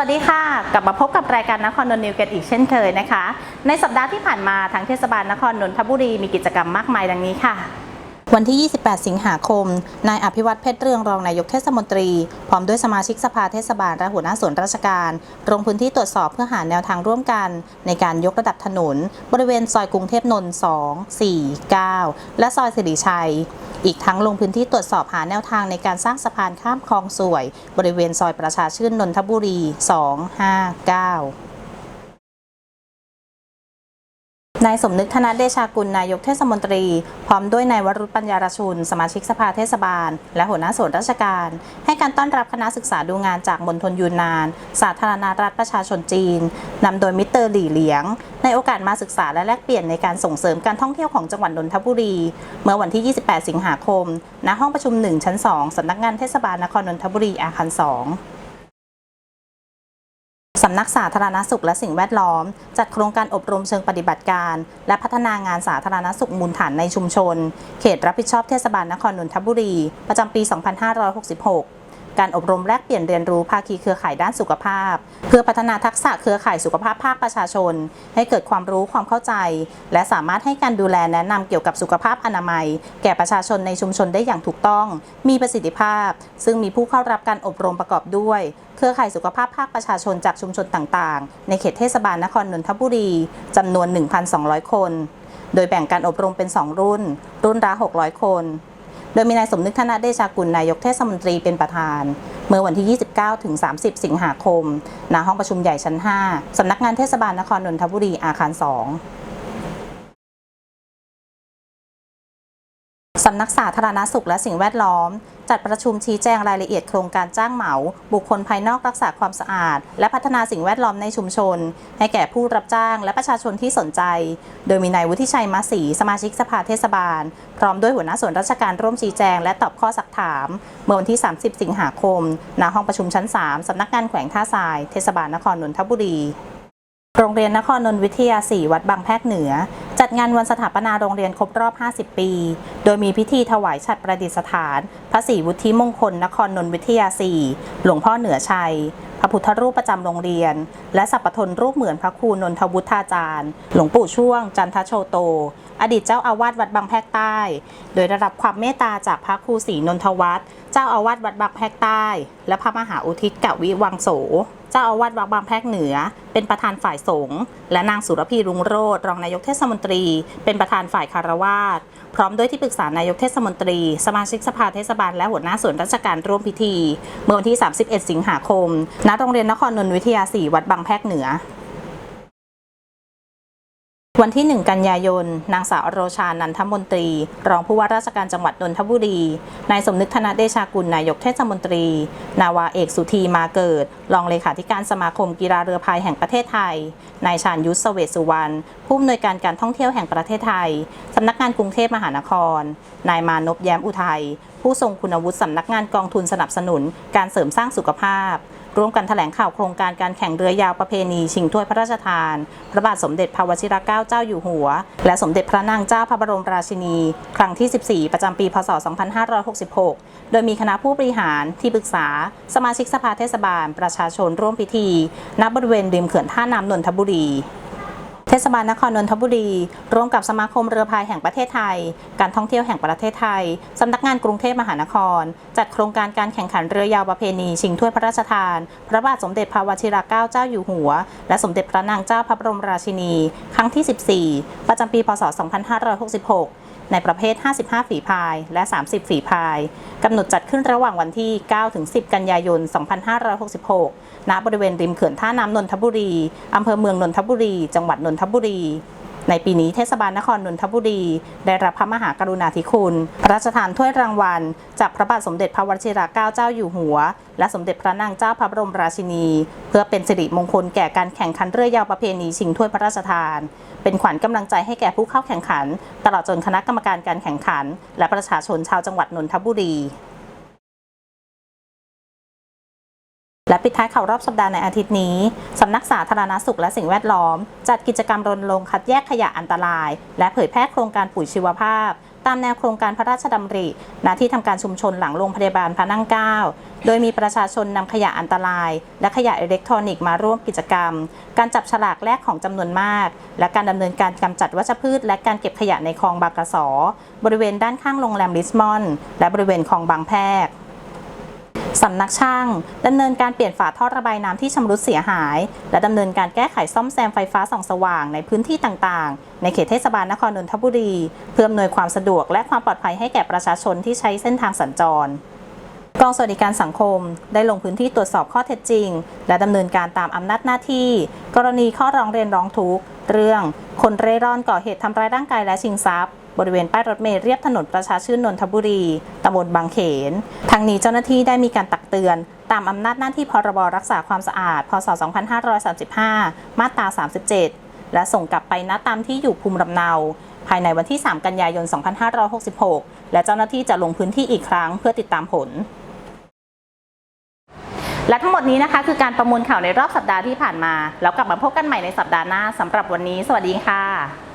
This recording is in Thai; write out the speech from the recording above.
วัสดีค่ะ กลับมาพบกับรายการนครนนท์นิวกันอีกเช่นเคยนะคะ ในสัปดาห์ที่ผ่านมาทางเทศบาลนครนนทบุรีมีกิจกรรมมากมายดังนี้ค่ะ วันที่ 28 สิงหาคม นายอภิวัตเพชรเรืองรองนายกเทศมนตรี พร้อมด้วยสมาชิกสภาเทศบาลและหัวหน้าส่วนราชการลงพื้นที่ตรวจสอบเพื่อหาแนวทางร่วมกัน ในการยกระดับถนน บริเวณซอยกรุงเทพนนท์ 2 4 9 และซอยสิริชัย อีกทั้งลงพื้นที่ตรวจสอบหาแนวทางในการสร้างสะพานข้ามคลองสวย บริเวณซอยประชาชื่นนนทบุรี 2 5 9 นายสมนึกธนเดชากุลนายกเทศมนตรี พร้อมด้วยนายวรุษปัญญารชุน สมาชิกสภาเทศบาล และหัวหน้าส่วนราชการ ให้การต้อนรับคณะศึกษาดูงานจากมณฑลยูนนาน สาธารณรัฐประชาชนจีนนำโดยมิสเตอร์หลี่เหลียง ในโอกาสมาศึกษาและแลกเปลี่ยนในการส่งเสริมการท่องเที่ยวของจังหวัดนนทบุรี เมื่อวันที่ 28 สิงหาคม ณห้องประชุม 1 ชั้น 2สำนักงานเทศบาลนครนนทบุรีอาคาร 2 สำนักสาธารณสุขและสิ่งแวดล้อม จัดโครงการอบรมเชิงปฏิบัติการ และพัฒนางานสาธารณสุขมูลฐานในชุมชน เขตรับผิดชอบเทศบาลนครนนทบุรี ประจำปี 2566 การอบรมแลกเปลี่ยนเรียนรู้ภาคีเครือข่ายด้านสุขภาพ เพื่อพัฒนาทักษะเครือข่ายสุขภาพภาคประชาชน ให้เกิดความรู้ความเข้าใจ และสามารถให้การดูแลแนะนำเกี่ยวกับสุขภาพอนามัย แก่ประชาชนในชุมชนได้อย่างถูกต้อง มีประสิทธิภาพ ซึ่งมีผู้เข้ารับการอบรมประกอบด้วย เครือข่ายสุขภาพภาคประชาชนจากชุมชนต่างๆ ในเขตเทศบาลนครนนทบุรีจำนวน 1,200 คน โดยแบ่งการอบรมเป็น 2 รุ่น รุ่นละ600 คน โดยมีนายสมนึกธนเดชากุลนายกเทศมนตรีเป็นประธาน เมื่อวันที่ 29 ถึง 30 สิงหาคมณห้องประชุมใหญ่ชั้น 5 สำนักงานเทศบาลนครนนทบุรีอาคาร 2ำนักสาธารณสุขและสิ่งแวดล้อม จัดประชุมชี้แจงรายละเอียดโครงการจ้างเหมา บุคคลภายนอกรักษาความสะอาด และพัฒนาสิ่งแวดล้อมในชุมชน ให้แก่ผู้รับจ้างและประชาชนที่สนใจ โดยมีนายวุฒิชัยมาศรีสมาชิกสภาเทศบาล พร้อมด้วยหัวหน้าส่วนราชการร่วมชี้แจง และตอบข้อสักถาม เมื่อวันที่ 30 สิงหาคมณห้องประชุมชั้น 3สำนักงานแขวงท่าทรายเทศบาลนครนนทบุรีโรงเรียนนครนนทวิทยา 4 วัดบางแพรกเหนือ ดงานวันสถาปนาโรงเรียนครบรอบ 50 ปี โดยมีพิธีถวายฉัตรประดิษฐาน พระศรีวุฒิมงคล นครนนทวิทยา4หลวงพ่อเหนือชัย พระพุทธรูปประจำโรงเรียน และสัปปทนรูปเหมือนพระครูนนทวุฒาจารย์ หลวงปู่ช่วง จันทโชโต อดีตเจ้าอาวาสวัดบางแพรกใต้ โดยได้รับความเมตตาจากพระครูศรีนนทวัฒน์เจ้าอาวาสวัดบางแพรกใต้ และพระมหาอุทิศกวิวังโส เจ้าอาวาสวัดบางแพรกเหนือ เป็นประธานฝ่ายสงฆ์และนางสุรพีรุงโรธรองนายกเทศมนตรี เป็นประธานฝ่ายคารวาสพร้อมด้วยที่ปรึกษานายกเทศมนตรี สมาชิกสภาเทศบาลและหัวหน้าส่วนราชการร่วมพิธี เมื่อวันที่ 31 สิงหาคมณโรงเรียนนครนนทวิทยา 4 วัดบางแพรกเหนือ วันที่ 1 กันยายน นางสาวอโรชา นันทมนตรี รองผู้ว่าราชการจังหวัดนนทบุรี นายสมนึกธนเดชากุล นายกเทศมนตรี นาวาเอกสุธีมาเกิด รองเลขาธิการสมาคมกีฬาเรือพายแห่งประเทศไทย นายชาญยุทธเสวสุวรรณ ผู้อำนวยการการท่องเที่ยวแห่งประเทศไทย สำนักงานกรุงเทพมหานคร นายมานพแย้มอุทัย ผู้ทรงคุณวุฒิสำนักงานกองทุนสนับสนุน การเสริมสร้างสุขภาพ ร่วมกันแถลงข่าวโครงการการแข่งเรือยาวประเพณี ชิงถ้วยพระราชทาน พระบาทสมเด็จพระวชิรเกล้าเจ้าอยู่หัว และสมเด็จพระนางเจ้าพระบรมราชินี ครั้งที่ 14 ประจำปี พศ 2566 โดยมีคณะผู้บริหารที่ปรึกษา สมาชิกสภาเทศบาล ประชาชนร่วมพิธี ณ บริเวณริมเขื่อนท่าน้ำนนทบุรี เทศบาลนครนนทบุรี ร่วมกับสมาคมเรือพายแห่งประเทศไทย การท่องเที่ยวแห่งประเทศไทย สำนักงานกรุงเทพมหานคร จัดโครงการการแข่งขันเรือยาวประเพณี ชิงถ้วยพระราชทาน พระบาทสมเด็จพระวชิรเกล้าเจ้าอยู่หัว และสมเด็จพระนางเจ้าพระบรมราชินี ครั้งที่ 14 ประจำปี พศ 2566ในประเภท 55 ฝีพาย และ 30 ฝีพาย กำหนดจัดขึ้นระหว่างวันที่ 9 ถึง 10 กันยายน 2566 ณ บริเวณริมเขื่อนท่าน้ำนนทบุรี อำเภอเมืองนนทบุรี จังหวัดนนททบุรีในปีนี้เทศบาลนครนนทบุรี ได้รับพระมหากรุณาธิคุณ พระราชทานถ้วยรางวัล จากพระบาทสมเด็จพระวชิรเกล้าเจ้าอยู่หัว และสมเด็จพระนางเจ้าพระบรมราชินี เพื่อเป็นสิริมงคลแก่การแข่งขันเรือยาวประเพณีชิงถ้วยพระราชทาน เป็นขวัญกำลังใจให้แก่ผู้เข้าแข่งขัน ตลอดจนคณะกรรมการการแข่งขัน และประชาชนชาวจังหวัดนนทบุรี และปิดท้ายข่าวรอบสัปดาห์ในอาทิตย์นี้ สำนักสาธารณสุขและสิ่งแวดล้อม จัดกิจกรรมรณรงค์คัดแยกขยะอันตราย และเผยแพร่โครงการปุ๋ยชีวภาพ ตามแนวโครงการพระราชดำริณที่ทำการชุมชนหลังโรงพยาบาลพระนั่งเกล้าโดยมีประชาชนนำขยะอันตราย และขยะอิเล็กทรอนิกส์มาร่วมกิจกรรม การจับฉลากแลกของจำนวนมาก และการดำเนินการกำจัดวัชพืช และการเก็บขยะในคลองบางกระสอ บริเวณด้านข้างโรงแรมลิสมอน และบริเวณคลองบางแพรก สำนักช่างดำเนินการเปลี่ยนฝาท่อระบายน้ำที่ชำรุดเสียหาย และดำเนินการแก้ไขซ่อมแซมไฟฟ้าส่องสว่างในพื้นที่ต่างๆ ในเขตเทศบาลนครนนทบุรี เพื่ออำนวยความสะดวกและความปลอดภัยให้แก่ประชาชนที่ใช้เส้นทางสัญจรกองสวัสดิการสังคม ได้ลงพื้นที่ตรวจสอบข้อเท็จจริง และดำเนินการตามอำนาจหน้าที่ กรณีข้อร้องเรียนร้องทุกข์ เรื่อง คนเร่ร่อนก่อเหตุทำร้ายร่างกายและชิงทรัพย์ บริเวณป้ายรถเมล์เรียบถนนประชาชื่นนนทบุรีตำบลบางเขน ทางนี้เจ้าหน้าที่ได้มีการตักเตือน ตามอำนาจหน้าที่พรบรักษาความสะอาด พศ 2535 มาตรา 37 และส่งกลับไปณตามที่อยู่ภูมิลำเนาภายในวันที่ 3 กันยายน 2566 และเจ้าหน้าที่จะลงพื้นที่อีกครั้งเพื่อติดตามผล และทั้งหมดนี้นะคะคือการประมวลข่าวในรอบสัปดาห์ที่ผ่านมา แล้วกลับมาพบกันใหม่ในสัปดาห์หน้าสำหรับวันนี้ สวัสดีค่ะ